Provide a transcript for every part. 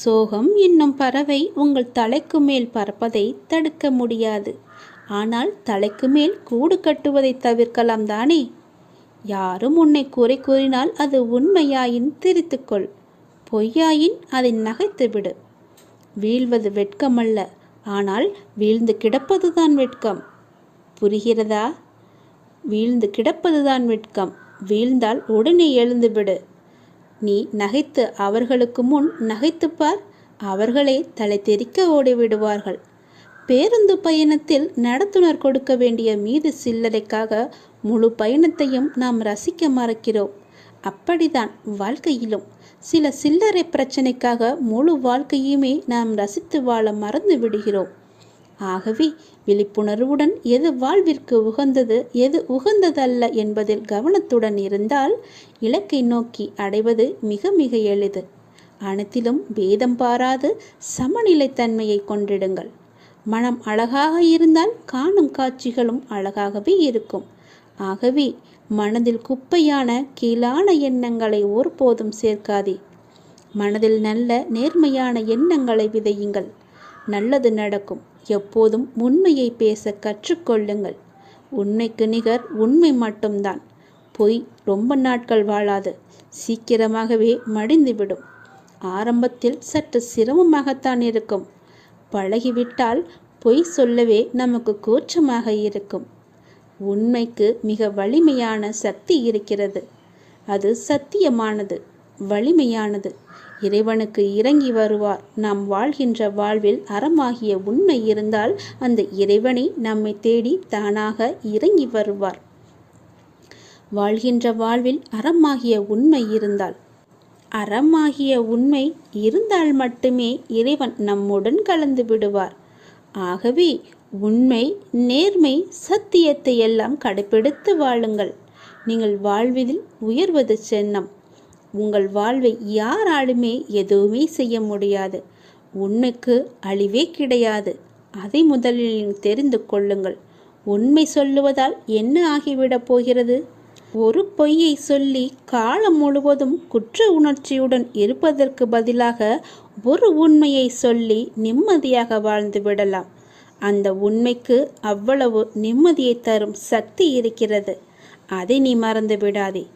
சோகம் என்னும் பறவை உங்கள் தலைக்கு மேல் பறப்பதை தடுக்க முடியாது. ஆனால் தலைக்கு மேல் கூடு கட்டுவதை தவிர்க்கலாம் தானே? யாரும் உன்னை குறை கூறினால் அது உண்மையாயின் திரித்துக்கொள். பொய்யாயின் அதை நகைத்துவிடு வீழ்வது வெட்கமல்ல. ஆனால் வீழ்ந்து கிடப்பதுதான் வெட்கம். புரிகிறதா? வீழ்ந்து கிடப்பதுதான் வெட்கம். வீழ்ந்தால் உடனே எழுந்துவிடு நீ நகைத்து அவர்களுக்கு முன் நகைத்துப்பார் அவர்களே தலை தெறிக்க ஓடிவிடுவார்கள். பேருந்து பயணத்தில் நடத்துனர் கொடுக்க வேண்டிய மீது சில்லறைக்காக முழு பயணத்தையும் நாம் ரசிக்க மறக்கிறோம். அப்படிதான் வாழ்க்கையிலும். சில சில்லறை பிரச்சனைக்காக முழு வாழ்க்கையுமே நாம் ரசித்து வாழ மறந்து விடுகிறோம். ஆகவே விழிப்புணர்வுடன் எது வாழ்விற்கு உகந்தது எது உகந்ததல்ல என்பதில் கவனத்துடன் இருந்தால் இலக்கை நோக்கி அடைவது மிக மிக எளிது. அனைத்திலும் பேதம் பாராது சமநிலைத்தன்மையை கொண்டிடுங்கள். மனம் அழகாக இருந்தால் காணும் காட்சிகளும் அழகாகவே இருக்கும். ஆகவே மனதில் குப்பையான கீழான எண்ணங்களை ஒருபோதும் சேர்க்காதே. மனதில் நல்ல நேர்மையான எண்ணங்களை விதையுங்கள். நல்லது நடக்கும். எப்போதும் உண்மையை பேச கற்றுக்கொள்ளுங்கள். உண்மைக்கு நிகர் உண்மை மட்டும்தான். பொய் ரொம்ப நாட்கள் வாழாது. சீக்கிரமாகவே மடிந்துவிடும். ஆரம்பத்தில் சற்று சிரமமாகத்தான் இருக்கும். பழகிவிட்டால் பொய் சொல்லவே நமக்கு கூச்சமாக இருக்கும். உண்மைக்கு மிக வலிமையான சக்தி இருக்கிறது. அது சத்தியமானது வலிமையானது. இறைவனுக்கு இறங்கி வருவார். நாம் வாழ்கின்ற வாழ்வில் அறமாகிய உண்மை இருந்தால் அந்த இறைவனை நம்மை தேடி தானாக இறங்கி வருவார். வாழ்கின்ற வாழ்வில் அறமாகிய உண்மை இருந்தால் அறமாகிய உண்மை இருந்தால் மட்டுமே இறைவன் நம்முடன் கலந்து விடுவார். ஆகவே உண்மை நேர்மை சத்தியத்தை எல்லாம் கடைபிடித்து வாழுங்கள். நீங்கள் வாழ்வதில் உயர்வது சென்னம். உங்கள் வாழ்வை யாராலுமே எதுவுமே செய்ய முடியாது. உண்மைக்கு அழிவே கிடையாது. அதை முதலில் தெரிந்து கொள்ளுங்கள். உண்மை சொல்லுவதால் என்ன ஆகிவிடப் போகிறது? ஒரு பொய்யை சொல்லி காலம் முழுவதும் குற்ற உணர்ச்சியுடன் இருப்பதற்கு பதிலாக ஒரு உண்மையை சொல்லி நிம்மதியாக வாழ்ந்து விடலாம். அந்த உண்மைக்கு அவ்வளவு நிம்மதியை தரும் சக்தி இருக்கிறது. அதை நீ மறந்து விடாதே.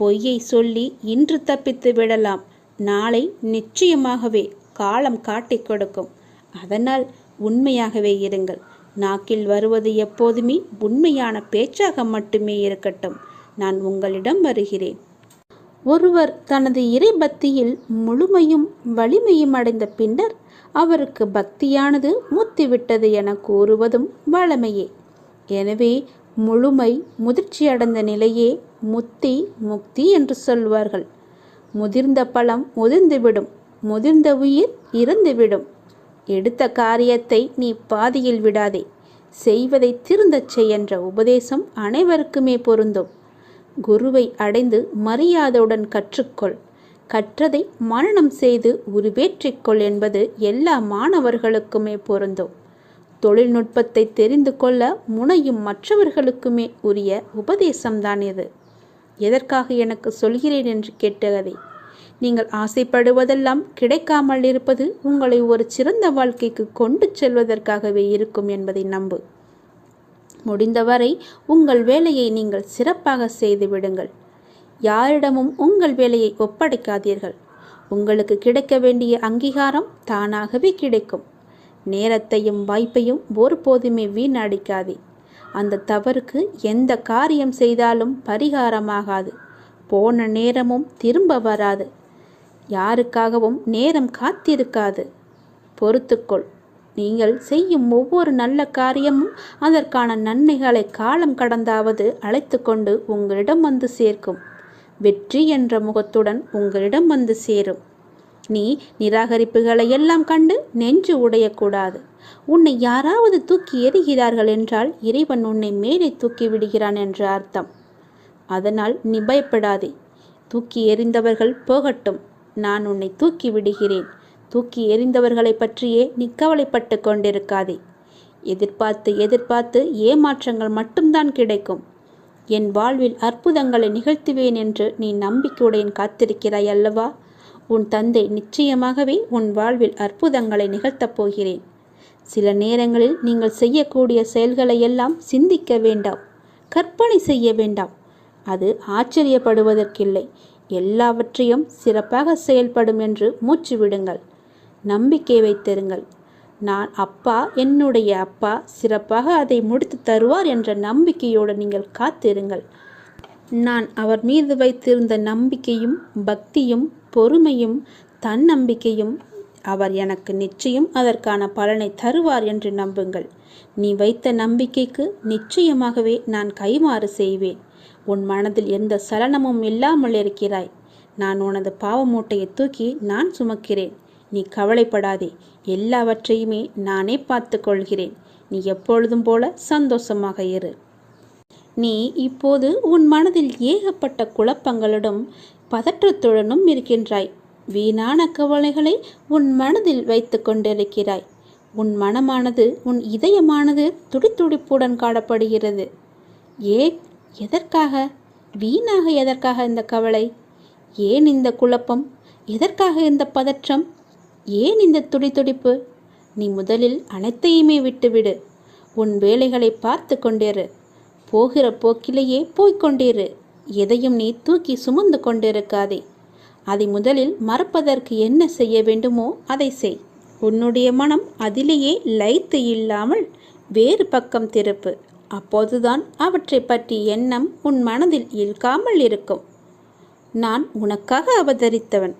பொய்யை சொல்லி இன்று தப்பித்து விடலாம். நாளை நிச்சயமாகவே காலம் காட்டிக் கொடுக்கும். அதனால் உண்மையாகவே இருங்கள். நாக்கில் வருவது எப்போதுமே உண்மையான பேச்சாக மட்டுமே இருக்கட்டும். நான் உங்களிடம் வருகிறேன். ஒருவர் தனது இறைபக்தியில் முழுமையும் வலிமையும் அடைந்த பின்னர் அவருக்கு பக்தியானது முத்திவிட்டது என கூறுவதும் வளமையே எனவே முழுமை முதிர்ச்சியடைந்த நிலையே முத்தி முக்தி என்று சொல்வார்கள். முதிர்ந்த பழம் முதிர்ந்துவிடும் முதிர்ந்த உயிர் இறந்துவிடும். எடுத்த காரியத்தை நீ பாதியில் விடாதே. செய்வதை திருந்தச் செய் என்ற உபதேசம் அனைவருக்குமே பொருந்தும். குருவை அடைந்து மரியாதையுடன் கற்றுக்கொள். கற்றதை மரணம் செய்து உருவேற்றிக்கொள் என்பது எல்லா மாணவர்களுக்குமே பொருந்தும். தொழில்நுட்பத்தை தெரிந்து கொள்ள முனையும் மற்றவர்களுக்குமே உரிய உபதேசம்தான் இது. எதற்காக எனக்கு சொல்கிறேன் என்று கேட்டதை? நீங்கள் ஆசைப்படுவதெல்லாம் கிடைக்காமல் இருப்பது உங்களை ஒரு சிறந்த வாழ்க்கைக்கு கொண்டு செல்வதற்காகவே இருக்கும் என்பதை நம்பு. முடிந்தவரை உங்கள் வேலையை நீங்கள் சிறப்பாக செய்து விடுங்கள். யாரிடமும் உங்கள் வேலையை ஒப்படைக்காதீர்கள். உங்களுக்கு கிடைக்க வேண்டிய அங்கீகாரம் தானாகவே கிடைக்கும். நேரத்தையும் வாய்ப்பையும் ஒருபோதுமே வீணடிக்காதே. அந்த தவறுக்கு எந்த காரியம் செய்தாலும் பரிகாரமாகாது. போன நேரமும் திரும்ப வராது. யாருக்காகவும் நேரம் காத்திருக்காது. பொறுத்துக்கொள். நீங்கள் செய்யும் ஒவ்வொரு நல்ல காரியமும் அதற்கான நன்மைகளை காலம் கடந்தாவது அழைத்து கொண்டு உங்களிடம் வந்து சேர்க்கும். வெற்றி என்ற முகத்துடன் உங்களிடம் வந்து சேரும். நீ நிராகரிப்புகளை எல்லாம் கண்டு நெஞ்சு உடையக்கூடாது. உன்னை யாராவது தூக்கி எறிகிறார்கள் என்றால் இறைவன் உன்னை மேலே தூக்கி விடுகிறான் என்று அர்த்தம். அதனால் நீ பயப்படாதே. தூக்கி எறிந்தவர்கள் போகட்டும். நான் உன்னை தூக்கி விடுகிறேன். தூக்கி எறிந்தவர்களை பற்றியே நீ கவலைப்பட்டு கொண்டிருக்காதே. எதிர்பார்த்து எதிர்பார்த்து ஏமாற்றங்கள் மட்டும்தான் கிடைக்கும். என் வாழ்வில் அற்புதங்களை நிகழ்த்துவேன் என்று நீ நம்பிக்கையுடன் காத்திருக்கிறாய் அல்லவா? உன் தந்தை நிச்சயமாகவே உன் வாழ்வில் அற்புதங்களை நிகழ்த்தப் போகிறேன். சில நேரங்களில் நீங்கள் செய்யக்கூடிய செயல்களை எல்லாம் சிந்திக்க வேண்டாம் கற்பனை செய்ய வேண்டாம். அது ஆச்சரியப்படுவதற்கில்லை. எல்லாவற்றையும் சிறப்பாக செயல்படும் என்று மூச்சு விடுங்கள். நம்பிக்கை வைத்திருங்கள். நான் அப்பா என்னுடைய அப்பா சிறப்பாக அதை முடித்து தருவார் என்ற நம்பிக்கையோடு நீங்கள் காத்திருங்கள். நான் அவர் மீது வைத்திருந்த நம்பிக்கையும் பக்தியும் பொறுமையும் தன்னம்பிக்கையும் அவர் எனக்கு நிச்சயம் அதற்கான பலனை தருவார் என்று நம்புங்கள். நீ வைத்த நம்பிக்கைக்கு நிச்சயமாகவே நான் கைமாறு செய்வேன். உன் மனதில் எந்த சலனமும் இல்லாமல் இருக்கிறாய். நான் உனது பாவ மூட்டையை தூக்கி நான் சுமக்கிறேன். நீ கவலைப்படாதே. எல்லாவற்றையுமே நானே பார்த்து கொள்கிறேன். நீ எப்பொழுதும் போல சந்தோஷமாக இரு. நீ இப்போது உன் மனதில் ஏகப்பட்ட குழப்பங்களுடன் பதற்றத்துடனும் இருக்கின்றாய். வீணான கவலைகளை உன் மனதில் வைத்து கொண்டிருக்கிறாய். உன் மனமானது உன் இதயமானது துடித்துடிப்புடன் காணப்படுகிறது. ஏன்? எதற்காக? வீணாக எதற்காக இந்த கவலை? ஏன் இந்த குழப்பம்? எதற்காக இந்த பதற்றம்? ஏன் இந்த துடித்துடிப்பு? நீ முதலில் அனைத்தையுமே விட்டுவிடு. உன் வேலைகளை பார்த்து கொண்டிரு. போகிற போக்கிலேயே போய்க்கொண்டிரு எதையும் நீ தூக்கி சுமந்து கொண்டிருக்காதே. அதை முதலில் மறப்பதற்கு என்ன செய்ய வேண்டுமோ அதை செய். உன்னுடைய மனம் அதிலேயே லைத்து இல்லாமல் வேறு பக்கம் திருப்பு. அப்போதுதான் அவற்றை பற்றி எண்ணம் உன் மனதில் இழுக்காமல் இருக்கும். நான் உனக்காக அவதரித்தவன்.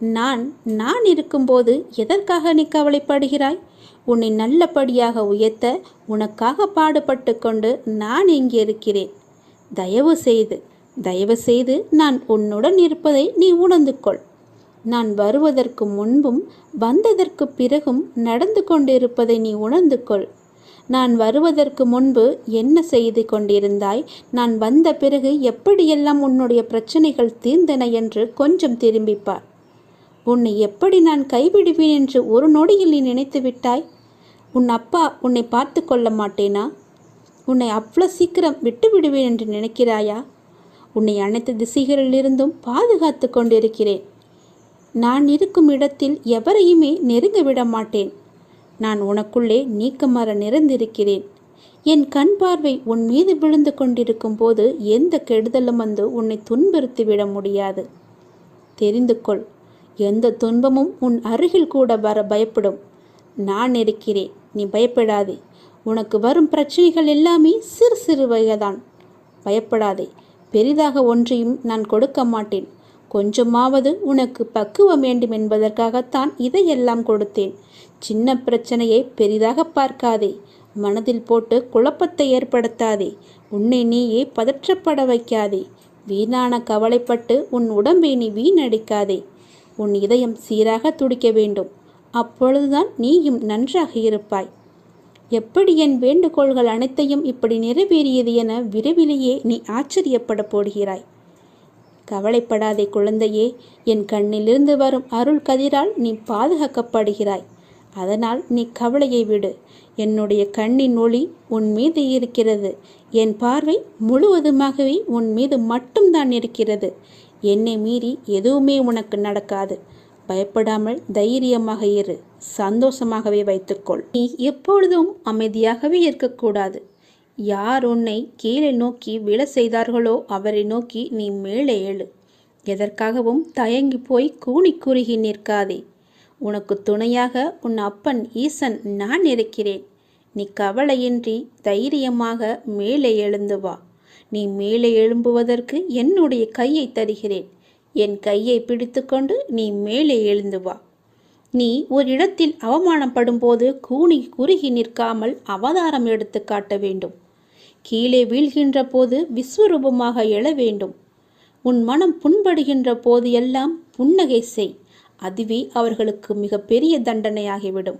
நான் நான் இருக்கும்போது எதற்காக நீ கவலைப்படுகிறாய்? உன்னை நல்லபடியாக உயர்த்த உனக்காக பாடுபட்டு கொண்டு நான் இங்கே இருக்கிறேன். தயவு செய்து தயவு செய்து நான் உன்னுடன் இருப்பதை நீ உணர்ந்து கொள் நான் வருவதற்கு முன்பும் வந்ததற்கு பிறகும் நடந்து கொண்டிருப்பதை நீ உணர்ந்து கொள் நான் வருவதற்கு முன்பு என்ன செய்து கொண்டிருந்தாய்? நான் வந்த பிறகு எப்படியெல்லாம் உன்னுடைய பிரச்சனைகள் தீர்ந்தன என்று கொஞ்சம் திரும்பிப்பார். உன்னை எப்படி நான் கைவிடுவேன் என்று ஒரு நொடியில் நீ நினைத்து விட்டாய்? உன் அப்பா உன்னை பார்த்து கொள்ள மாட்டேனா? உன்னை அவ்வளோ சீக்கிரம் விட்டு விடுவேன் என்று நினைக்கிறாயா? உன்னை அனைத்து திசைகளிலிருந்தும் பாதுகாத்து கொண்டிருக்கிறேன். நான் இருக்கும் இடத்தில் எவரையுமே நெருங்க விட மாட்டேன். நான் உனக்குள்ளே நீக்கமர நிறைந்திருக்கிறேன். என் கண் பார்வை உன் மீது விழுந்து கொண்டிருக்கும் போது எந்த கெடுதலும் வந்து உன்னை துன்புறுத்தி விட முடியாது. தெரிந்து கொள் எந்த துன்பமும் உன் அருகில் கூட வர பயப்படும். நான் இருக்கிறேன் நீ பயப்படாதே. உனக்கு வரும் பிரச்சனைகள் எல்லாமே சிறு சிறு வகைதான். பயப்படாதே பெரிதாக ஒன்றையும் நான் கொடுக்க மாட்டேன். கொஞ்சமாவது உனக்கு பக்குவம் வேண்டும் என்பதற்காகத்தான் இதையெல்லாம் கொடுத்தேன். சின்ன பிரச்சனையை பெரிதாக பார்க்காதே. மனதில் போட்டு குழப்பத்தை ஏற்படுத்தாதே. உன்னை நீயே பதற்றப்பட வைக்காதே. வீணான கவலைப்பட்டு உன் உடம்பை நீ வீணடிக்காதே. உன் இதயம் சீராக துடிக்க வேண்டும். அப்பொழுதுதான் நீயும் நன்றாக இருப்பாய். எப்படி என் வேண்டுகோள்கள் அனைத்தையும் இப்படி நிறைவேறியது என விரைவிலேயே நீ ஆச்சரியப்பட போடுகிறாய். கவலைப்படாதே குழந்தையே என் கண்ணிலிருந்து வரும் அருள் கதிரால் நீ பாதுகாக்கப்படுகிறாய். அதனால் நீ கவலையை விடு. என்னுடைய கண்ணின் ஒளி உன் மீது இருக்கிறது. என் பார்வை முழுவதுமாகவே உன் மீது மட்டும்தான் இருக்கிறது. என்னை மீறி எதுவுமே உனக்கு நடக்காது. பயப்படாமல் தைரியமாக இரு. சந்தோஷமாகவே வைத்துக்கொள். நீ எப்பொழுதும் அமைதியாகவே இருக்கக்கூடாது. யார் உன்னை கீழே நோக்கி விழ செய்தார்களோ அவரை நோக்கி நீ மேலே எழு எதற்காகவும் தயங்கி போய் கூணி குறுகி நிற்காதே. உனக்கு துணையாக உன் அப்பன் ஈசன் நான் இருக்கிறேன். நீ கவலையின்றி தைரியமாக மேலே எழுந்து வா. நீ மேலே எழும்புவதற்கு என்னுடைய கையை தருகிறேன். என் கையை பிடித்துக்கொண்டு நீ மேலே எழுந்து வா. நீ ஒரு இடத்தில் அவமானப்படும் போது கூனி குறுகி நிற்காமல் அவதாரம் எடுத்து காட்ட வேண்டும். கீழே வீழ்கின்ற போது விஸ்வரூபமாக எழ வேண்டும். உன் மனம் புண்படுகின்ற போது எல்லாம் புன்னகை செய். அதுவே அவர்களுக்கு மிக பெரிய தண்டனையாகிவிடும்.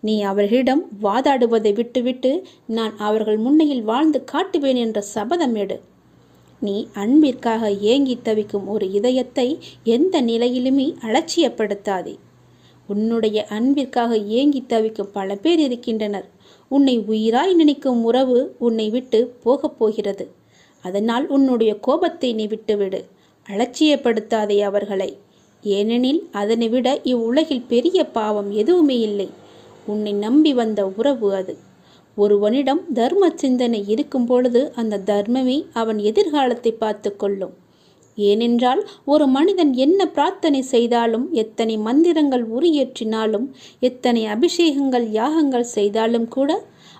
நீ அவர்களிடம் வாதாடுவதை விட்டுவிட்டு நான் அவர்கள் முன்னையில் வாழ்ந்து காட்டுவேன் என்ற சபதம் எடு. நீ அன்பிற்காக ஏங்கி தவிக்கும் ஒரு இதயத்தை எந்த நிலையிலுமே அலட்சியப்படுத்தாதே. உன்னுடைய அன்பிற்காக ஏங்கி தவிக்கும் பல பேர் இருக்கின்றனர். உன்னை உயிராய் நினைக்கும் உறவு உன்னை விட்டு போகப் போகிறது. அதனால் உன்னுடைய கோபத்தை நீ விட்டுவிடு. அலட்சியப்படுத்தாதே அவர்களை. ஏனெனில் அதனை விட இவ்வுலகில் பெரிய பாவம் எதுவுமே இல்லை. உன்னை நம்பி வந்த உறவு அது. ஒருவனிடம் தர்ம சிந்தனை இருக்கும் பொழுது அந்த தர்மமே அவன் எதிர்காலத்தை பார்த்து கொள்ளும். ஏனென்றால் ஒரு மனிதன் என்ன பிரார்த்தனை செய்தாலும் எத்தனை மந்திரங்கள் உரியேற்றினாலும் எத்தனை அபிஷேகங்கள் யாகங்கள் செய்தாலும் கூட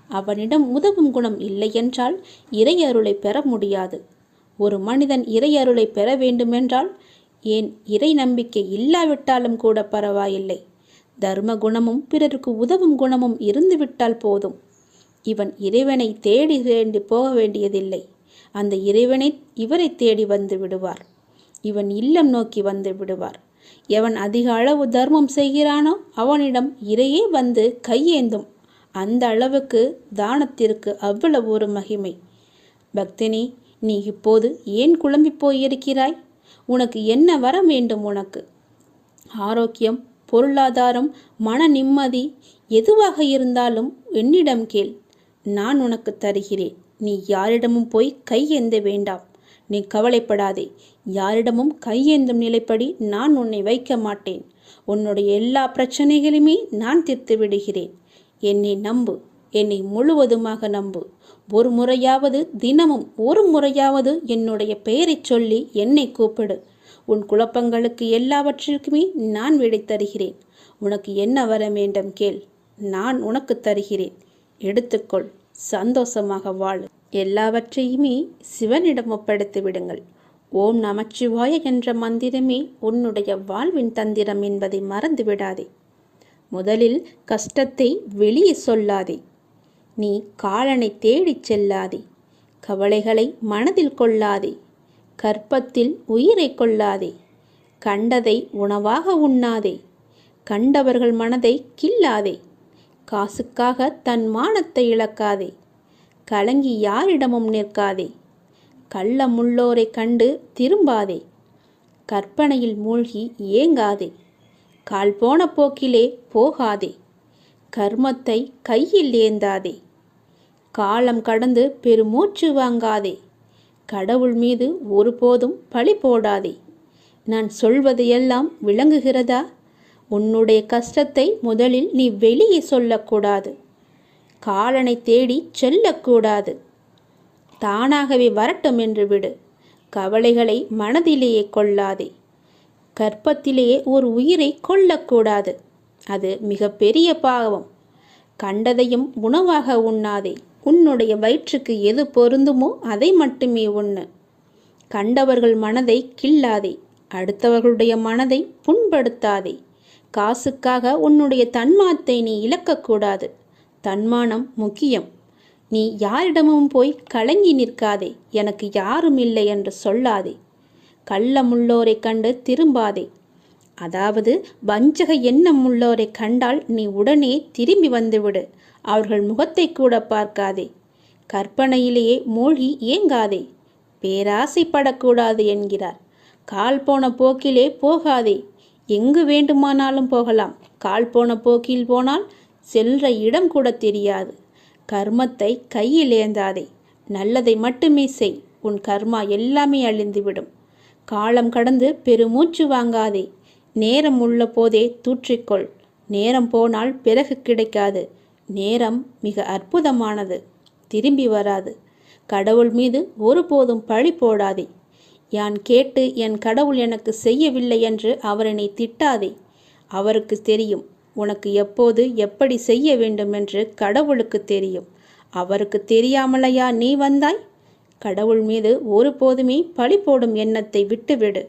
அவனிடம் உதவும் குணம் இல்லையென்றால் இறையருளை பெற முடியாது. ஒரு மனிதன் இறையருளை பெற வேண்டுமென்றால் ஏன் இறை நம்பிக்கை இல்லாவிட்டாலும் கூட பரவாயில்லை. தர்ம குணமும் பிறருக்கு உதவும் குணமும் இருந்துவிட்டால் போதும். இவன் இறைவனை தேடி தேடி போக வேண்டியதில்லை. அந்த இறைவனை இவரை தேடி வந்து விடுவார். இவன் இல்லம் நோக்கி வந்து விடுவார். எவன் அதிக அளவு தர்மம் செய்கிறானோ அவனிடம் இறையே வந்து கையேந்தும். அந்த அளவுக்கு தானத்திற்கு அவ்வளவு ஒரு மகிமை. பக்தினி நீ இப்போது ஏன் குழம்பி போயிருக்கிறாய்? உனக்கு என்ன வர வேண்டும் உனக்கு? ஆரோக்கியம் பொருளாதாரம் மன நிம்மதி எதுவாக இருந்தாலும் என்னிடம் கேள். நான் உனக்கு தருகிறேன். நீ யாரிடமும் போய் கையேந்த வேண்டாம். நீ கவலைப்படாதே. யாரிடமும் கையேந்தும் நிலைப்படி நான் உன்னை வைக்க மாட்டேன். உன்னுடைய எல்லா பிரச்சனைகளையுமே நான் தீர்த்து விடுகிறேன். என்னை நம்பு. என்னை முழுவதுமாக நம்பு. ஒரு முறையாவது தினமும் ஒரு முறையாவது என்னுடைய பெயரைச் சொல்லி என்னை கூப்பிடு. உன் குழப்பங்களுக்கு எல்லாவற்றிற்குமே நான் விடை தருகிறேன். உனக்கு என்ன வர வேண்டும் கேள். நான் உனக்கு தருகிறேன். எடுத்துக்கொள். சந்தோஷமாக வாழ். எல்லாவற்றையுமே சிவனிடம் ஒப்படைத்து விடுங்கள். ஓம் நமச்சிவாய என்ற மந்திரமே உன்னுடைய வாழ்வின் தந்திரம் என்பதை மறந்து விடாதே. முதலில் கஷ்டத்தை வெளியே சொல்லாதே. நீ காலனை தேடிச் செல்லாதே. கவலைகளை மனதில் கொள்ளாதே. கற்பத்தில் உயிரை கொள்ளாதே. கண்டதை உணவாக உண்ணாதே. கண்டவர்கள் மனதை கில்லாதே காசுக்காக தன் மானத்தை இழக்காதே. கலங்கி யாரிடமும் நிற்காதே. கள்ள முள்ளோரை கண்டு திரும்பாதே. கற்பனையில் மூழ்கி ஏங்காதே. கால் போன போக்கிலே போகாதே. கர்மத்தை கையில் ஏந்தாதே. காலம் கடந்து பெருமூச்சு வாங்காதே. கடவுள் மீது ஒருபோதும் பழி போடாதே. நான் சொல்வது எல்லாம் விளங்குகிறதா? உன்னுடைய கஷ்டத்தை முதலில் நீ வெளியே சொல்லக்கூடாது. காலனை தேடி செல்லக்கூடாது. தானாகவே வரட்டும் என்று விடு. கவலைகளை மனதிலேயே கொள்ளாதே. கற்பத்திலேயே ஒரு உயிரை கொல்லக்கூடாது. அது மிகப்பெரிய பாவம். கண்டதையும் உணவாக உண்ணாதே. உன்னுடைய வயிற்றுக்கு எது பொருந்துமோ அதை மட்டுமே உண்ணு. கண்டவர்கள் மனதை கில்லாதே அடுத்தவர்களுடைய மனதை புண்படுத்தாதே. காசுக்காக உன்னுடைய தன்மாத்தை நீ இழக்கக்கூடாது. தன்மானம் முக்கியம். நீ யாரிடமும் போய் கலங்கி நிற்காதே. எனக்கு யாரும் இல்லை என்று சொல்லாதே. கள்ளமுள்ளோரை கண்டு திரும்பாதே. அதாவது வஞ்சக எண்ணம் உள்ளோரை கண்டால் நீ உடனே திரும்பி வந்துவிடு. அவர்கள் முகத்தை கூட பார்க்காதே. கற்பனையிலேயே மூழ்கி ஏங்காதே. பேராசைப்படக்கூடாது என்கிறார். கால் போன போக்கிலே போகாதே. எங்கு வேண்டுமானாலும் போகலாம். கால் போன போக்கில் போனால் செல்ற இடம் கூட தெரியாது. கர்மத்தை கையில் ஏந்தாதே. நல்லதை மட்டுமே செய். உன் கர்மா எல்லாமே அழிந்துவிடும். காலம் கடந்து பெருமூச்சு வாங்காதே. நேரம் உள்ள போதே தூற்றிக்கொள். நேரம் போனால் பிறகு கிடைக்காது. நேரம் மிக அற்புதமானது. திரும்பி வராது. கடவுள் மீது ஒருபோதும் பழி போடாதே. யான் கேட்டு என் கடவுள் எனக்கு செய்யவில்லை என்று அவரனை திட்டாதே. அவருக்கு தெரியும் உனக்கு எப்போது எப்படி செய்ய வேண்டும் என்று கடவுளுக்கு தெரியும். அவருக்கு தெரியாமலையா நீ வந்தாய்? கடவுள் மீது ஒருபோதுமே பழி போடும் எண்ணத்தை விட்டுவிடு.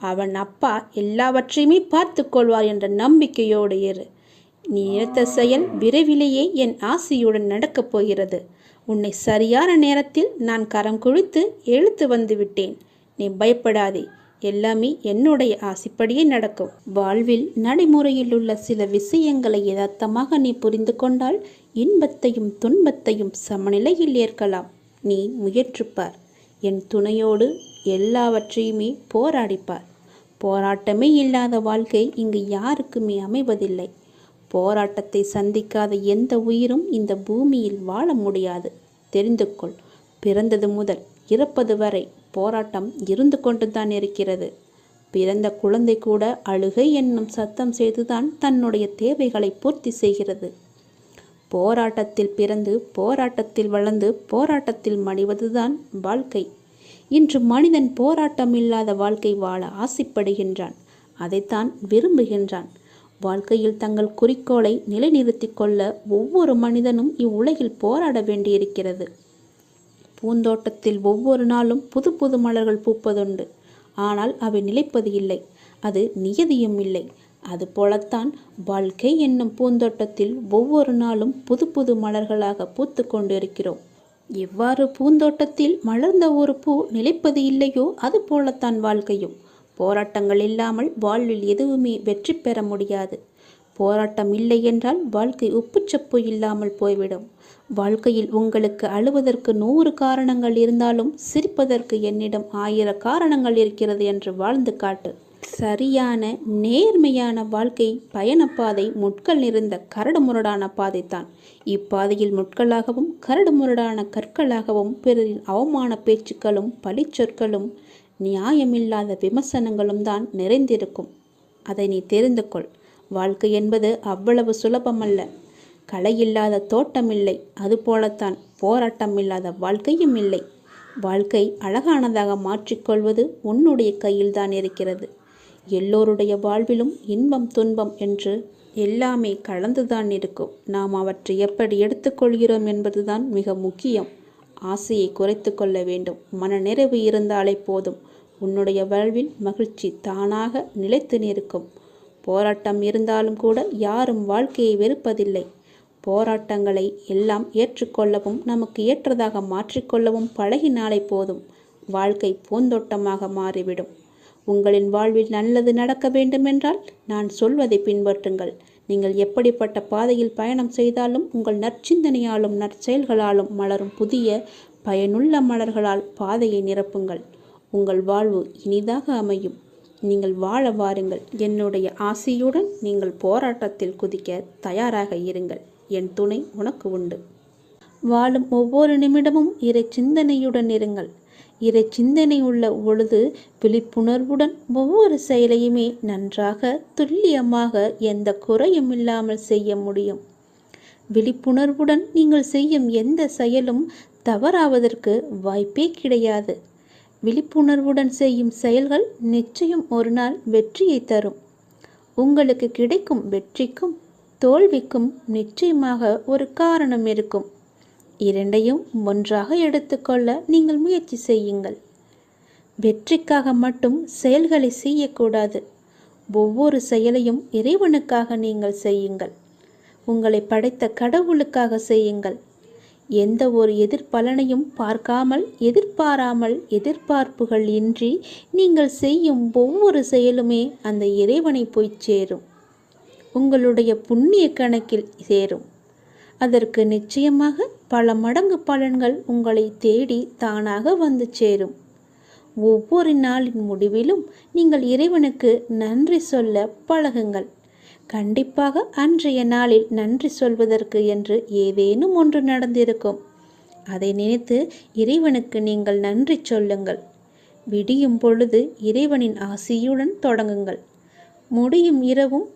அவன் அப்பா எல்லாவற்றையுமே பார்த்து கொள்வார் என்ற நம்பிக்கையோடு இரு. நீ நினைத்த செயல் விரைவிலேயே என் ஆசையுடன் நடக்கப் போகிறது. உன்னை சரியான நேரத்தில் நான் கரம் குழித்து எழுத்து வந்து விட்டேன். நீ பயப்படாதே. எல்லாமே என்னுடைய ஆசைப்படியே நடக்கும். வாழ்வில் நடைமுறையில் உள்ள சில விஷயங்களை யதார்த்தமாக நீ புரிந்து கொண்டால் இன்பத்தையும் துன்பத்தையும் சமநிலையில் ஏற்கலாம். நீ முயற்றுப்பார் என் துணையோடு எல்லாவற்றையுமே போராடிப்பார். போராட்டமே இல்லாத வாழ்க்கை இங்கு யாருக்குமே அமைவதில்லை. போராட்டத்தை சந்திக்காத எந்த உயிரும் இந்த பூமியில் வாழ முடியாது. தெரிந்து கொள். பிறந்தது முதல் இறப்பது வரை போராட்டம் இருந்து கொண்டுதான் இருக்கிறது. பிறந்த குழந்தை கூட அழுகை என்னும் சத்தம் செய்துதான் தன்னுடைய தேவைகளை பூர்த்தி செய்கிறது. போராட்டத்தில் பிறந்து போராட்டத்தில் வளர்ந்து போராட்டத்தில் மடிவதுதான் வாழ்க்கை. இன்று மனிதன் போராட்டம் இல்லாத வாழ்க்கை வாழ ஆசைப்படுகின்றான். அதைத்தான் விரும்புகின்றான். வாழ்க்கையில் தங்கள் குறிக்கோளை நிலைநிறுத்திக் கொள்ள ஒவ்வொரு மனிதனும் இவ்வுலகில் போராட வேண்டியிருக்கிறது. பூந்தோட்டத்தில் ஒவ்வொரு நாளும் புது புது மலர்கள் பூப்பதுண்டு. ஆனால் அவை நிலைப்பது இல்லை. அது நியதியும் இல்லை. அதுபோலத்தான் வாழ்க்கை என்னும் பூந்தோட்டத்தில் ஒவ்வொரு நாளும் புது புது மலர்களாக பூத்து கொண்டிருக்கிறோம். எவ்வாறு பூந்தோட்டத்தில் மலர்ந்த ஒரு பூ நிலைப்பது இல்லையோ அது போலத்தான் வாழ்க்கையும். போராட்டங்கள் இல்லாமல் வாழ்வில் எதுவுமே வெற்றி பெற முடியாது. போராட்டம் இல்லை என்றால் வாழ்க்கை உப்புச்சப்பு இல்லாமல் போய்விடும். வாழ்க்கையில் உங்களுக்கு அழுவதற்கு நூறு காரணங்கள் இருந்தாலும் சிரிப்பதற்கு என்னிடம் ஆயிர காரணங்கள் இருக்கிறது என்று வாழ்ந்து காட்டு. சரியான நேர்மையான வாழ்க்கை பயணப்பாதை முட்கள் நிறைந்த கரடுமுரடான பாதைத்தான் இப்பாதையில் முட்களாகவும் கரடுமுரடான கற்களாகவும் பிறரின் அவமான பேச்சுக்களும் பழிச்சொற்களும் நியாயமில்லாத விமர்சனங்களும் தான் நிறைந்திருக்கும். அதை நீ தெரிந்து கொள். வாழ்க்கை என்பது அவ்வளவு சுலபமல்ல. களை இல்லாத தோட்டமில்லை அதுபோலத்தான் போராட்டம் இல்லாத வாழ்க்கையும் இல்லை. வாழ்க்கை அழகானதாக மாற்றிக்கொள்வது உன்னுடைய கையில்தான் இருக்கிறது. எல்லோருடைய வாழ்விலும் இன்பம் துன்பம் என்று எல்லாமே கலந்துதான் இருக்கும். நாம் அவற்றை எப்படி எடுத்துக்கொள்கிறோம் என்பதுதான் மிக முக்கியம். ஆசையை குறைத்து கொள்ள வேண்டும். மனநிறைவு இருந்தாலே போதும். உன்னுடைய வாழ்வில் மகிழ்ச்சி தானாக நிலைத்து நிற்கும். போராட்டம் இருந்தாலும் கூட யாரும் வாழ்க்கையை வெறுப்பதில்லை. போராட்டங்களை எல்லாம் ஏற்றுக்கொள்ளவும் நமக்கு ஏற்றதாக மாற்றிக்கொள்ளவும் பழகினாலே போதும். வாழ்க்கை பூந்தோட்டமாக மாறிவிடும். உங்களின் வாழ்வில் நல்லது நடக்க வேண்டுமென்றால் நான் சொல்வதை பின்பற்றுங்கள். நீங்கள் எப்படிப்பட்ட பாதையில் பயணம் செய்தாலும் உங்கள் நற்சிந்தனையாலும் நற்செயல்களாலும் மலரும் புதிய பயனுள்ள மலர்களால் பாதையை நிரப்புங்கள். உங்கள் வாழ்வு இனிதாக அமையும். நீங்கள் வாழ வாருங்கள். என்னுடைய ஆசையுடன் நீங்கள் போராட்டத்தில் குதிக்க தயாராக இருங்கள். என் துணை உனக்கு உண்டு. வாழும் ஒவ்வொரு நிமிடமும் இறை சிந்தனையுடன் இருங்கள். இறை சிந்தனை உள்ள பொழுது விழிப்புணர்வுடன் ஒவ்வொரு செயலையுமே நன்றாக துல்லியமாக எந்த குறையும் இல்லாமல் செய்ய முடியும். விழிப்புணர்வுடன் நீங்கள் செய்யும் எந்த செயலும் தவறாவதற்கு வாய்ப்பே கிடையாது. விழிப்புணர்வுடன் செய்யும் செயல்கள் நிச்சயம் ஒரு நாள் வெற்றியை தரும். உங்களுக்கு கிடைக்கும் வெற்றிக்கும் தோல்விக்கும் நிச்சயமாக ஒரு காரணம் இருக்கும். இரண்டையும் ஒன்றாக எடுத்துக்கொள்ள நீங்கள் முயற்சி செய்யுங்கள். வெற்றிக்காக மட்டும் செயல்களை செய்யக்கூடாது. ஒவ்வொரு செயலையும் இறைவனுக்காக நீங்கள் செய்யுங்கள். உங்களை படைத்த கடவுளுக்காக செய்யுங்கள். எந்த ஒரு எதிர்பலனையும் பார்க்காமல் எதிர்பாராமல் எதிர்பார்ப்புகள் இன்றி நீங்கள் செய்யும் ஒவ்வொரு செயலுமே அந்த இறைவனை போய் சேரும். உங்களுடைய புண்ணிய கணக்கில் சேரும். அதற்கு நிச்சயமாக பல மடங்கு பலன்கள் உங்களை தேடி தானாக வந்து சேரும். ஒவ்வொரு நாளின் முடிவிலும் நீங்கள் இறைவனுக்கு நன்றி சொல்ல பழகுங்கள். கண்டிப்பாக அன்றைய நாளில் நன்றி சொல்வதற்கு என்று ஏதேனும் ஒன்று நடந்திருக்கும். அதை நினைத்து இறைவனுக்கு நீங்கள் நன்றி சொல்லுங்கள். விடியும் பொழுது இறைவனின் ஆசியுடன் தொடங்குங்கள். முடியும் இரவும்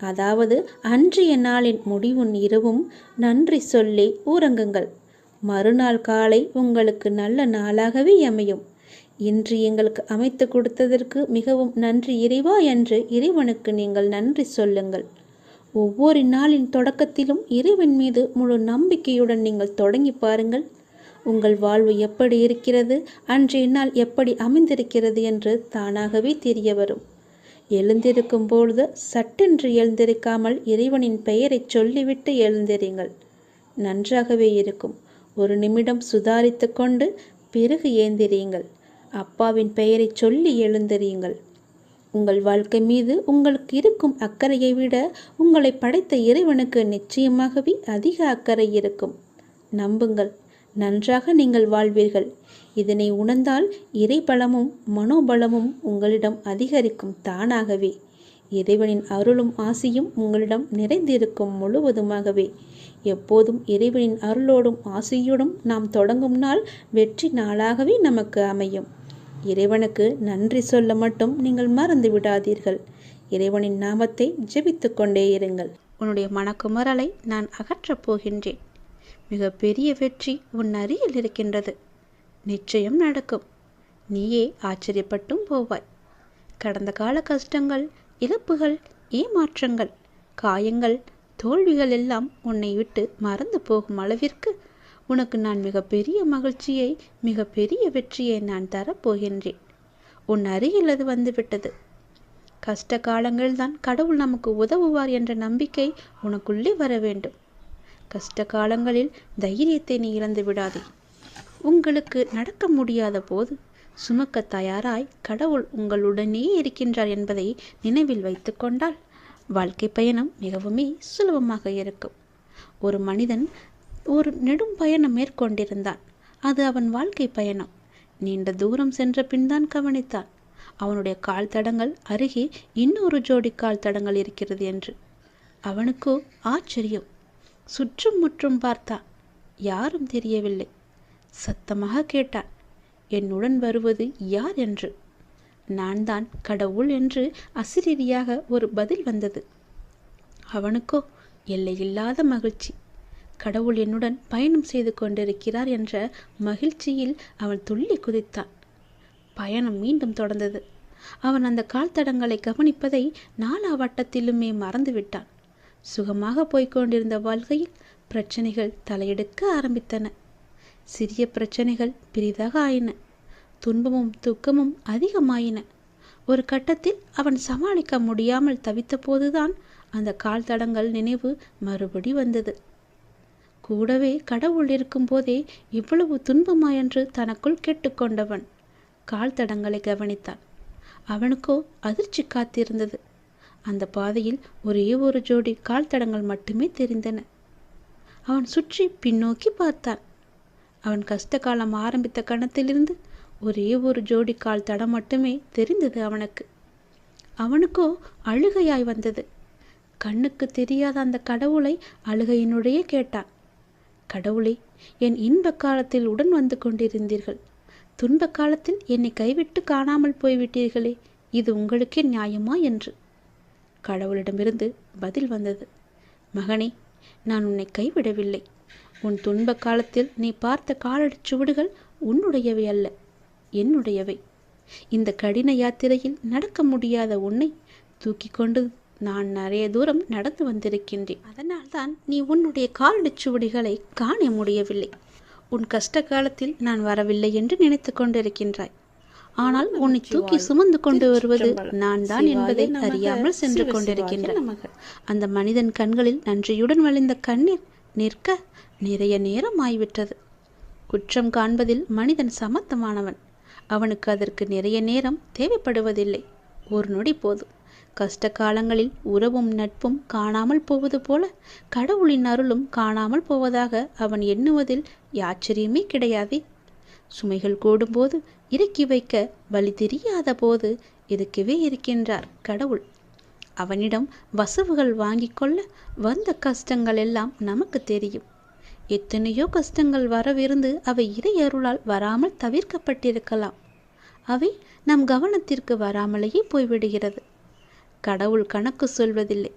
அதாவது அன்றைய நாளின் முடிவும் இரவும் நன்றி சொல்லி உறங்குங்கள். மறுநாள் காலை உங்களுக்கு நல்ல நாளாகவே அமையும். இன்று எங்களுக்கு அமைத்து கொடுத்ததற்கு மிகவும் நன்றி இறைவா என்று இறைவனுக்கு நீங்கள் நன்றி சொல்லுங்கள். ஒவ்வொரு நாளின் தொடக்கத்திலும் இறைவன் மீது முழு நம்பிக்கையுடன் நீங்கள் தொடங்கி பாருங்கள். உங்கள் வாழ்வு எப்படி இருக்கிறது அன்றைய நாள் எப்படி அமைந்திருக்கிறது என்று தானாகவே தெரிய வரும். எழுந்திருக்கும் பொழுது சட்டென்று எழுந்திருக்காமல் இறைவனின் பெயரைச் சொல்லிவிட்டு எழுந்திருங்கள். நன்றாகவே இருக்கும். ஒரு நிமிடம் சுதாரித்து கொண்டு பிறகு ஏந்திரியுங்கள் அப்பாவின் பெயரை சொல்லி எழுந்தறியுங்கள். உங்கள் வாழ்க்கை மீது உங்களுக்கு இருக்கும் அக்கறையை விட உங்களை படைத்த இறைவனுக்கு நிச்சயமாகவே அதிக அக்கறை இருக்கும். நம்புங்கள் நன்றாக நீங்கள் வாழ்வீர்கள். இதனை உணர்ந்தால் இறைபலமும் மனோபலமும் உங்களிடம் அதிகரிக்கும் தானாகவே. இறைவனின் அருளும் ஆசியும் உங்களிடம் நிறைந்திருக்கும் முழுவதுமாகவே. எப்போதும் இறைவனின் அருளோடும் ஆசையோடும் நாம் தொடங்கும் நாள் வெற்றி நாளாகவே நமக்கு அமையும். இறைவனுக்கு நன்றி சொல்ல மட்டும் நீங்கள் மறந்து விடாதீர்கள். இறைவனின் நாமத்தை ஜெபித்து கொண்டே இருங்கள். உன்னுடைய மனக்குமரலை நான் அகற்றப் போகின்றேன். மிக பெரிய வெற்றி உன் அருகில் இருக்கின்றது. நிச்சயம் நடக்கும். நீயே ஆச்சரியப்பட்டும் போவாய். கடந்த கால கஷ்டங்கள் இழப்புகள் ஏமாற்றங்கள் காயங்கள் தோல்விகள் எல்லாம் உன்னை விட்டு மறந்து போகும் அளவிற்கு உனக்கு நான் மிகப்பெரிய மகிழ்ச்சியை மிகப்பெரிய வெற்றியை நான் தரப்போகின்றேன். உன் அருகில் அது வந்துவிட்டது. கஷ்ட காலங்கள்தான் கடவுள் நமக்கு உதவுவார் என்ற நம்பிக்கை உனக்குள்ளே வர வேண்டும். கஷ்ட காலங்களில் தைரியத்தை நீ இழந்து விடாதே. உங்களுக்கு நடக்க முடியாத போது சுமக்க தயாராய் கடவுள் உங்களுடனே இருக்கின்றார் என்பதை நினைவில் வைத்து கொண்டால் வாழ்க்கை பயணம் மிகவுமே சுலபமாக இருக்கும். ஒரு மனிதன் ஒரு நெடும் பயணம் மேற்கொண்டிருந்தான். அது அவன் வாழ்க்கை பயணம். நீண்ட தூரம் சென்ற பின்தான் கவனித்தான். அவனுடைய கால் தடங்கள் அருகே இன்னொரு ஜோடி கால் தடங்கள் இருக்கிறது என்று. அவனுக்கோ ஆச்சரியம். சுற்றும் முற்றும் பார்த்தான். யாரும் தெரியவில்லை. சத்தமாக கேட்டான். என்னுடன் வருவது யார் என்று. நான் தான் கடவுள் என்று அசிரீரியாக ஒரு பதில் வந்தது. அவனுக்கோ எல்லையில்லாத மகிழ்ச்சி. கடவுள் என்னுடன் பயணம் செய்து கொண்டிருக்கிறார் என்ற மகிழ்ச்சியில் அவன் துள்ளி குதித்தான் பயணம் மீண்டும் தொடர்ந்தது. அவன் அந்த கால் தடங்களை கவனிப்பதை நாலா வட்டத்திலுமே மறந்துவிட்டான். சுகமாக போய்கொண்டிருந்த வாழ்க்கையில் பிரச்சனைகள் தலையெடுக்க ஆரம்பித்தன. சிறிய பிரச்சனைகள் பெரிதாக ஆயின. துன்பமும் துக்கமும் அதிகமாயின. ஒரு கட்டத்தில் அவன் சமாளிக்க முடியாமல் தவித்தபோதுதான் அந்த கால் தடங்கள் நினைவு மறுபடி வந்தது. கூடவே கடவுள் இருக்கும்போதே இவ்வளவு துன்பமா என்று தனக்குள் கேட்டுக்கொண்டவன். கால் தடங்களை கவனித்தான். அவனுக்கோ அதிர்ச்சி காத்திருந்தது. அந்த பாதையில் ஒரே ஒரு ஜோடி கால் தடங்கள் மட்டுமே தெரிந்தன. அவன் சுற்றி பின்னோக்கி பார்த்தான். அவன் கஷ்ட காலம் ஆரம்பித்த கணத்திலிருந்து ஒரே ஒரு ஜோடி கால் தடம் மட்டுமே தெரிந்தது அவனுக்கு. அவனுக்கோ அழுகையாய் வந்தது. கண்ணுக்கு தெரியாத அந்த கடவுளை அழுகையினுடைய கேட்டான். கடவுளே என் இன்ப காலத்தில் உடன் வந்து கொண்டிருந்தீர்கள். துன்ப காலத்தில் என்னை கைவிட்டு காணாமல் போய்விட்டீர்களே இது உங்களுக்கே நியாயமா என்று. கடவுளிடமிருந்து பதில் வந்தது. மகனே நான் உன்னை கைவிடவில்லை. உன் துன்ப காலத்தில் நீ பார்த்த காலடிச் சுவடுகள் உன்னுடையவை அல்ல என்னுடையவை. இந்த கடின யாத்திரையில் நடக்க முடியாத உன்னை தூக்கி கொண்டு நான் நிறைய தூரம் நடந்து வந்திருக்கின்றேன். அதனால்தான் நீ உன்னுடைய காலடிச் சுவடிகளை காண முடியவில்லை. உன் கஷ்ட காலத்தில் நான் வரவில்லை என்று நினைத்து கொண்டிருக்கின்றாய். ஆனால் உன்னை தூக்கி சுமந்து கொண்டு வருவது நான் தான் என்பதை அறியாமல் சென்று கொண்டிருக்கின்றேன் அந்த மனிதன் கண்களில் நன்றியுடன் வழிந்த கண்ணீர் நிற்க நிறைய நேரம் ஆய்விட்டது குற்றம் காண்பதில் மனிதன் சமத்தமானவன். அவனுக்கு அதற்கு நிறைய நேரம் தேவைப்படுவதில்லை. ஒரு நொடி போதும். கஷ்ட காலங்களில் உறவும் நட்பும் காணாமல் போவது போல கடவுளின் அருளும் காணாமல் போவதாக அவன் எண்ணுவதில் ஆச்சரியமே கிடையாதே. சுமைகள் கூடும்போது இறக்கி வைக்க வழி தெரியாத போது இருக்கவே இருக்கின்றார் கடவுள். அவனிடம் வசவுகள் வாங்கிக் கொள்ள வந்த கஷ்டங்கள் எல்லாம் நமக்கு தெரியும். எத்தனையோ கஷ்டங்கள் வரவிருந்து அவை இறை அருளால் வராமல் தவிர்க்கப்பட்டிருக்கலாம். அவை நம் கவனத்திற்கு வராமலேயே போய்விடுகிறது. கடவுள் கணக்கு சொல்வதில்லை.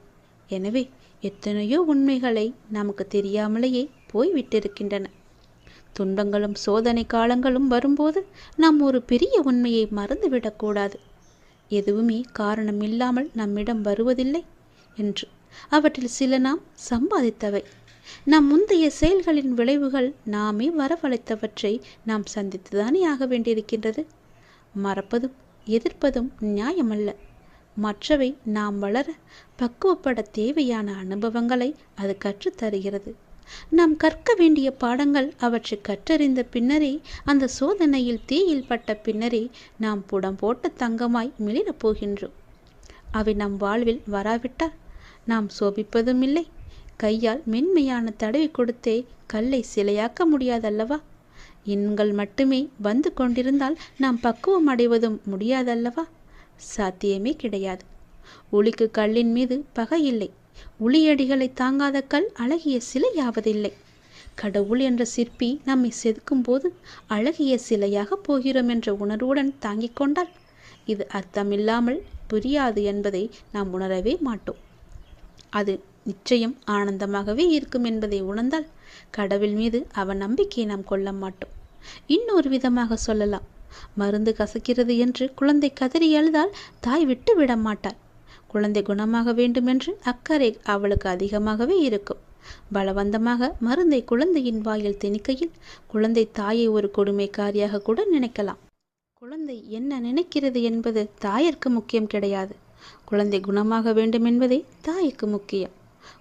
எனவே எத்தனையோ உண்மைகளை நமக்கு தெரியாமலேயே போய்விட்டிருக்கின்றன. துன்பங்களும் சோதனை காலங்களும் வரும்போது நாம் ஒரு பெரிய உண்மையை மறந்துவிடக்கூடாது எதுவுமே காரணம் இல்லாமல் நம்மிடம் வருவதில்லை என்று. அவற்றில் சில நாம் சம்பாதித்தவை. நம் முந்தைய செயல்களின் விளைவுகள் நாமே வரவழைத்தவற்றை நாம் சந்தித்துதானே ஆக வேண்டியிருக்கின்றது. மறப்பதும் எதிர்ப்பதும் நியாயமல்ல. மற்றவை நாம் வளர பக்குவப்பட தேவையான அனுபவங்களை அது கற்றுத்தருகிறது. நாம் கற்க வேண்டிய பாடங்கள் அவற்றை கற்றறிந்த பின்னரே அந்த சோதனையில் தீயில் பட்ட பின்னரே நாம் புடம் போட்ட தங்கமாய் மிளிரப் போகின்றோம். அவை நம் வாழ்வில் வராவிட்டால் நாம் சோபிப்பதும் இல்லை கையால் மென்மையான தடவி கொடுத்தே கல்லை சிலையாக்க முடியாதல்லவா? எண்கள் மட்டுமே வந்து கொண்டிருந்தால் நாம் பக்குவம் அடைவதும் முடியாதல்லவா? சாத்தியமே கிடையாது. உளிக்கு கல்லின் மீது பகை இல்லை. உளியடிகளை தாங்காத கல் அழகிய சிலையாவதில்லை. கடவுள் என்ற சிற்பி நம்மை செதுக்கும் போது அழகிய சிலையாக போகிறோம் என்ற உணர்வுடன் தாங்கிக் கொண்டால் இது அர்த்தமில்லாமல் புரியாது என்பதை நாம் உணரவே மாட்டோம். அது நிச்சயம் ஆனந்தமாகவே இருக்கும் என்பதை உணர்ந்தால் கடவுள் மீது அவன் நம்பிக்கையை நாம் கொள்ள மாட்டோம். இன்னொரு விதமாக சொல்லலாம். மருந்து கசக்கிறது என்று குழந்தை கதறி அழுதால் தாய் விட்டு விட மாட்டாள் குழந்தை குணமாக வேண்டுமென்று அக்கறை அவளுக்கு அதிகமாகவே இருக்கும். பலவந்தமாக மருந்தை குழந்தையின் வாயில் திணிக்கையில் குழந்தை தாயை ஒரு கொடுமைக்காரியாக கூட நினைக்கலாம். குழந்தை என்ன நினைக்கிறது என்பது தாயிற்கு முக்கியம் கிடையாது. குழந்தை குணமாக வேண்டும் என்பதே தாய்க்கு முக்கியம்.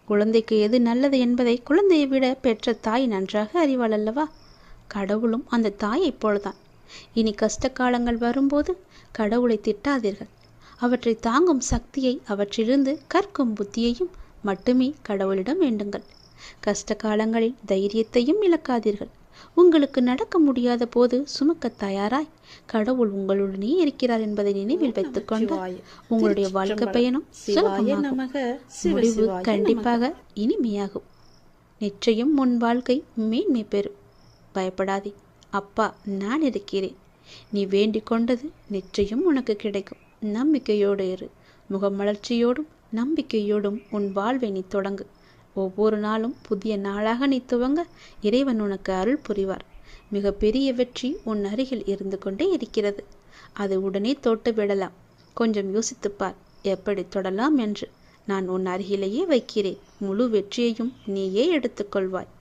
குழந்தைக்கு எது நல்லது என்பதை குழந்தையை விட பெற்ற தாய் நன்றாக அறிவாள் அல்லவா? கடவுளும் அந்த தாயைப் போலதான். இனி கஷ்ட காலங்கள் வரும்போது கடவுளை திட்டாதீர்கள். அவற்றை தாங்கும் சக்தியை அவற்றிலிருந்து கற்கும் புத்தியையும் மட்டுமே கடவுளிடம் வேண்டுங்கள். கஷ்ட காலங்களில் தைரியத்தையும் இழக்காதீர்கள். உங்களுக்கு நடக்க முடியாத போது சுமக்க தயாராய். கடவுள் உங்களுடனே இருக்கிறார் என்பதை நினைவில் வைத்துக் கொண்டால் உங்களுடைய வாழ்க்கை பயணம் முடிவு கண்டிப்பாக இனிமையாகும். நிச்சயம் உன் வாழ்க்கை மேன்மை பெறும். பயப்படாதே. அப்பா நான் இருக்கிறேன். நீ வேண்டிக் கொண்டது நிச்சயம் உனக்கு கிடைக்கும். நம்பிக்கையோடு இரு. முகமலர்ச்சியோடும் நம்பிக்கையோடும் உன் வாழ்வை நீ தொடங்கு. ஒவ்வொரு நாளும் புதிய நாளாக நீ துவங்க இறைவன் உனக்கு அருள் புரிவார். மிக பெரிய வெற்றி உன் அருகில் இருந்து கொண்டே இருக்கிறது. அது உடனே தொட்டு விடலாம். கொஞ்சம் யோசித்துப்பார். எப்படி தொடலாம் என்று. நான் உன் அருகிலேயே வைக்கிறேன். முழு வெற்றியையும் நீயே எடுத்துக்கொள்வாய்